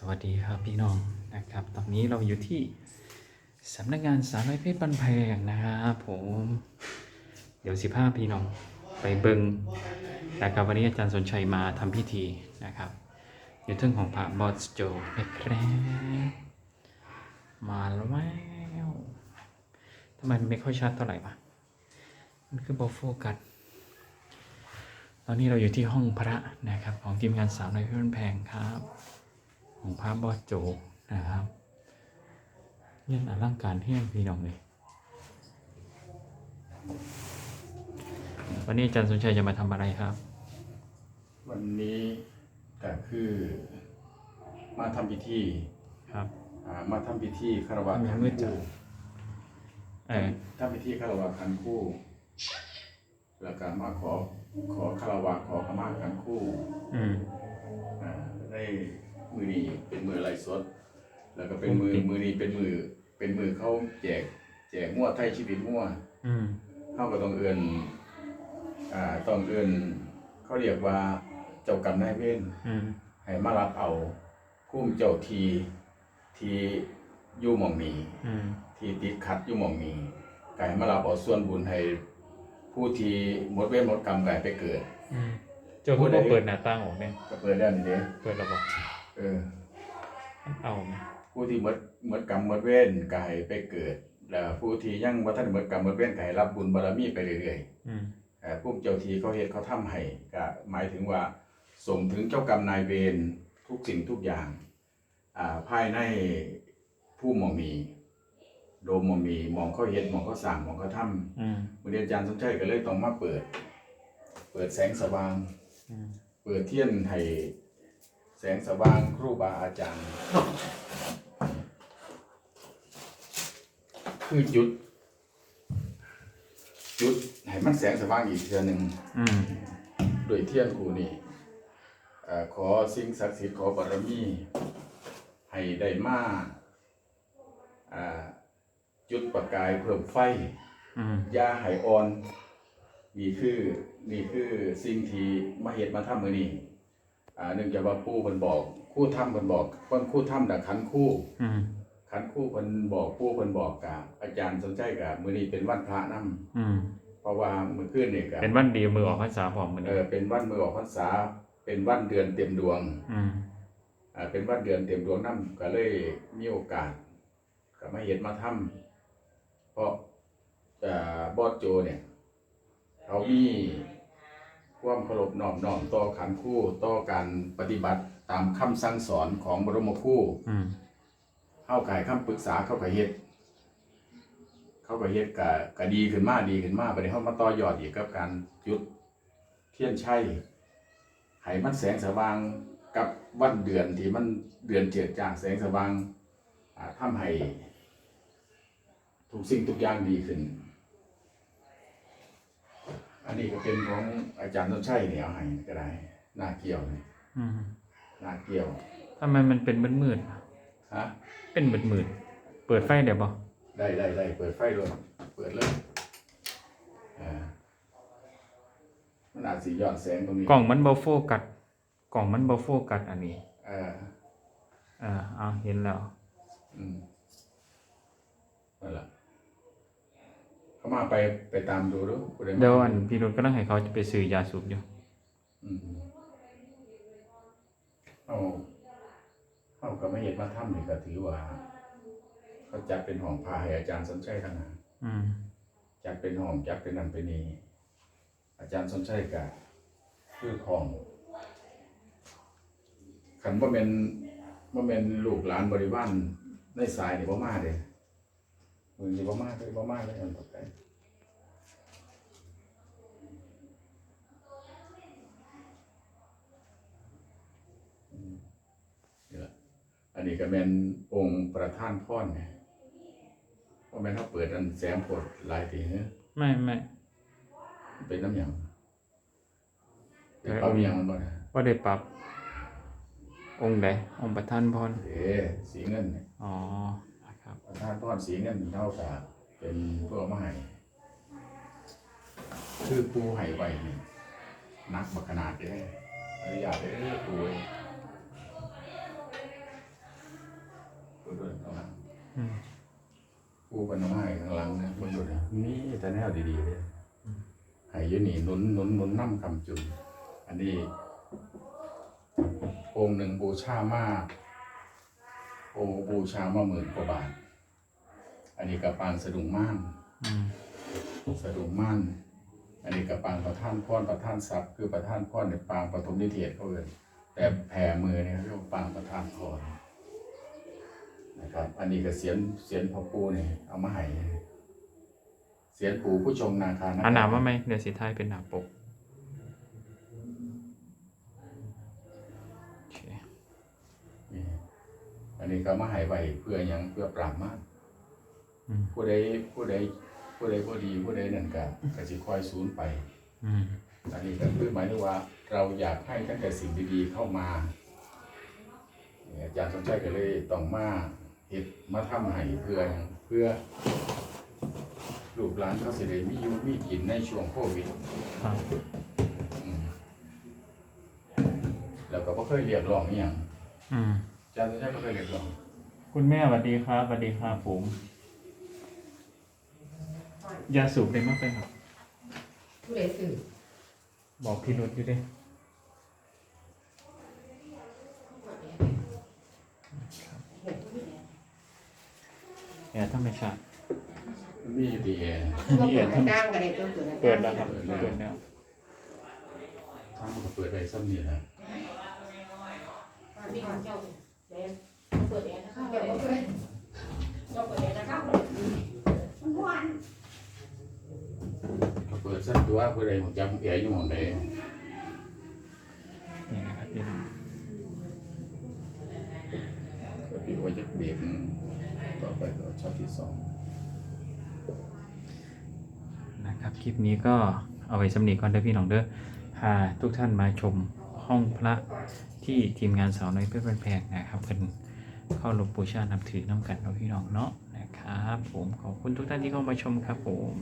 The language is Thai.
สวัสดีครับพี่น้องนะครับ ตอนนี้เราอยู่ที่สำนักงานสารเพชรบันแพงนะครับผม เดี๋ยวสิบห้าพี่น้องไปเบิงนะครับวันนี้อาจารย์สนชัยมาทำพิธีนะครับอยู่เทึ่งของพระบอสโจนะครับมาแล้วทำไมมันไม่ค่อยชัดเท่าไหร่ปะมันคือบอโฟกัสตอนนี้เราอยู่ที่ห้องพระนะครับ ของทีมงานสาวน้อยเพชรบ้านแพงครับ ของพระบอสโจนะครับเรื่องอลังการเที่ยงพี่น้องเลยวันนี้อาจารย์สนชัยจะมาทำอะไรครับ วันนี้ก็คือมาทำพิธีครับอ่ามาทำพิธีคารวะทำยังขันมืดจัคู่งเออทำพิธีคารวะขันคู่ แล้วก็มาขอขอคารวะขอขมาขันคู่ อืมอ่าได้ มือนี้เป็นมือไรสด แล้วก็เป็นมือจริงมือนี้เป็นมือเป็นมือเขาแจก แจกมั่วไทยชีวิตมั่วอืมเขาก็ต้องเอื้อนอ่าต้องเอื้อนเขาเรียกว่าเจ้ากรรมนายเวรอืมให้มารับเอาคุ้มเจ้าทีที่อยู่หม่องนี้ อืมที่ติดขัดอยู่หม่องนี้ก็ให้มารับเอาส่วนบุญให้ผู้ที่หมดเวรหมดกรรมก็ให้ไปเกิด อืมเจ้าพูดว่าเปิดหน้าต่างออกเนี่ยก็เปิดแล้วนี่เด้เปิดระบบ เออเอาไหมผู้ที่หมดหมดกรรมหมดเวรก็ให้ไปเกิดแล้วผู้ที่ยังบ่ทันหมดกรรมหมดเวรก็ให้รับบุญบารมีไปเรื่อยอืมๆเอ่อผู้เจ้าที่เขาเฮ็ดเขาทำให้ก็หมายถึงว่าส่งถึงเจ้ากรรมนายเวรทุกสิ่งทุกอย่างอ่าภายในผู้หมองมี โดมหมองมีหมองเขาเฮ็ดหมองเขาสร้างหมองเขาทำ อืมมื้อนี้อาจารย์สมชัยก็เลยต้องมาเปิด เปิดแสงสว่าง อืมเปิดเทียนให้ แสงสว่างครูบาอาจารย์ คือจุด จุดให้มันแสงสว่างอีกเทือหนึ่งอืมด้วยเทียนกูนี่เอ่อขอสิ่งศักดิ์สิทธิ์ขอบารมี ให้ได้มาอ่าจุดประกายเพิ่มไฟ อืมยาไห้อ่อน นี่คือ นี่คือสิ่งที่มาเฮ็ดมาทำมือนี้อ่ เนื่องจากว่าปู่เพิ่นบอกครู่ถ้ำเพิ่นบอกเพิ่นครู่ถ้ำน่ะขันครู่อืมขันครู่เพิ่นบอกปู่เพิ่นบอกกะอาจารย์สนใจกะมื้อนี้เป็นวันพระนํอืมเพราะว่ามื้อคืนนี่กะเป็นวันดีมือออกพรรษาพร้อมมันเออเป็นวันมื้อออกพรรษา เป็นวันเดือนเต็มดวงอืมอ่าเป็นวันเดือนเต็มดวงนํก็เลยมีโอกาสก็มาเฮ็ดมาทำเพราะอ่าบอสโจเนี่ย เขามี ความเคารพน้อมน้อมต่อขันคู่ต่อการปฏิบัติตามคำสั่งสอนของบรมครูอืมเข้ากายคำปรึกษาเข้ากับเฮ็ดเข้ากับเฮ็ดกะกะดีขึ้นมาดีขึ้นมาไปในห้องมาต่อยอดอีกกับการจุดเทียนชัยให้มันแสงสว่างกับวันเดือนที่มันเดือนเจิดจางแสงสว่างอ่าทำให้ทุกสิ่งทุกอย่างดีขึ้น อันนี้ก็เป็นของอาจารย์ต้นชัยเนี่ยเอาให้ก็ได้หน้าเกี่ยวนี่อืมหน้าเกี่ยวทำไมมันเป็นมืดมืดฮะๆเป็นมืดมืดๆเปิดไฟเดี๋ยวบ่ได้ได้ได้เปิดไฟเลยเปิดเลยอ่ามันอาจสีย้อนแสงตรงนี้กล่องมันบ่โฟกัสกล่องมันบ่โฟกัสอันนี้ เอออ่าเอาเห็นแล้ว อืมนั่นแหละ เขามาไปไปตามดูดูผู้ใมาเดี๋ยวอันพี่นุ่นกำลังให้เขาจะไปซื้อยาสูบอยู่ อืมเอาเอาก็ไม่เห็นมาถ้ำนี่ก็ถือว่า เขาจัดเป็นห้องพาให้อาจารย์สนใจทั้งนั้นอืมจัดเป็นห้องจัดเป็นนั่นเป็นนี่อาจารย์สนใจกับคือของขันว่าเป็นว่าเป็นลูกหลานบริวารในสายนี่บ่มาเลย มือนี่บ่มาเลยบ่มาเลยอันต่อไปอืมนี่ล่ะอันนี้ก็เป็นองค์ประธานพรไงว่าแม่นเขาเปิดอันแสงโพดหลายทีเนอะไม่ไม่เป็นน้ำหยังเป็นเป้าเมียงมันบ่นะว่าได้ปรับ องค์ใดองค์ประธานพรเอ๋สีเงินเนี่ยอ๋อนะครับ ประธานพรสีเงินเท่ากับเป็นพวกมาให้คือปูไห้ไว้นี่นักบักขนาดเด้ออนุญาตเด้อปูเอ้ยอืมปูปนไม้ข้างหลังนะบนสุดนะนี่แต่แนวดีๆเลยใหายยืนนี่หนุนหนุนหนุนน้ำคำจุนอันนี้องค์หนึ่งบูชามาอ งค์บูชามาหมื่นกว่าบาท อันนี้กับปางสะดุงม่านอืมสะดุงม่าน อันนี้กับปางประท่านพรประท่านทรัพย์คือประท่านพรในปางปฐมนิเทศเขาเลยแต่แผ่มือเนี่ยเขาเรียกว่าปางประท่านพรนะครับ อันนี้ก็เสียนเสียนพ่อปูเนี่ยเอามาให้เสียนปู่ผู้ชมนาคาะเอาหนามว่าไหมเดี๋ยวสีไทายเป็นหนาปก อันนี้ก็มาให้ไว้เพื่อหยังเพื่อปราบมารอืมผู้ใดผู้ใดผู้ใดบ่ดีผู้ใดนั่นก็ก็สิคอยสูญไป อืมอันนี้ก็คือหมายถึงว่าเราอยากให้ตั้งแต่สิ่งดีๆเข้ามาเนี่ยอาจารย์สมชัยก็เลยต้องมาเฮ็ดมาทำให้เพื่อหยังเพื่อลูกหลานเขาสิได้มีอยู่มีกินในช่วงโควิดครับอืมแล้วก็บ่เคยเรียกร้องอีหยังอืมอา จารย์สมชัยบ่เคยเรียกร้องคุณแม่สวัสดีครับสวัสดีครับผมยาสูบได้มากไปครับ ผู้ใดสื่อบอกพี่นุชอยู่ดิแอร์ธรรมชาติมีดีแอร์มีแอร์ธรรมจ้างกันเลยตัวตัวเปิดแล้วครับเปิดแล้วทางมันก็เปิดได้ซ้ำนี่แหละมีของเจ้า แดนเปิดแดนนะคะเดี๋ยวเพื่อนเจ้าเปิดแดนนะคะมันหวานก็เปิดซ้ำตัวผู้ใดของจำแอร์อยู่หม่องใดนี่นะครับพี่น้องก็ปิดไว้จะเบรกหนึ่งต่อไปก็ช็อตที่สองนะครับ คลิปนี้ก็เอาไว้สำนีก่อนเด้อพี่น้องเด้อพาทุกท่านมาชม ห้องพระที่ทีมงานสาวน้อยเพื่อนแพงนะครับเป็นเข้าหลบปูชานับถือน้ำกันเราพี่น้องเนาะนะครับ ผมขอบคุณทุกท่านที่เข้ามาชมครับผม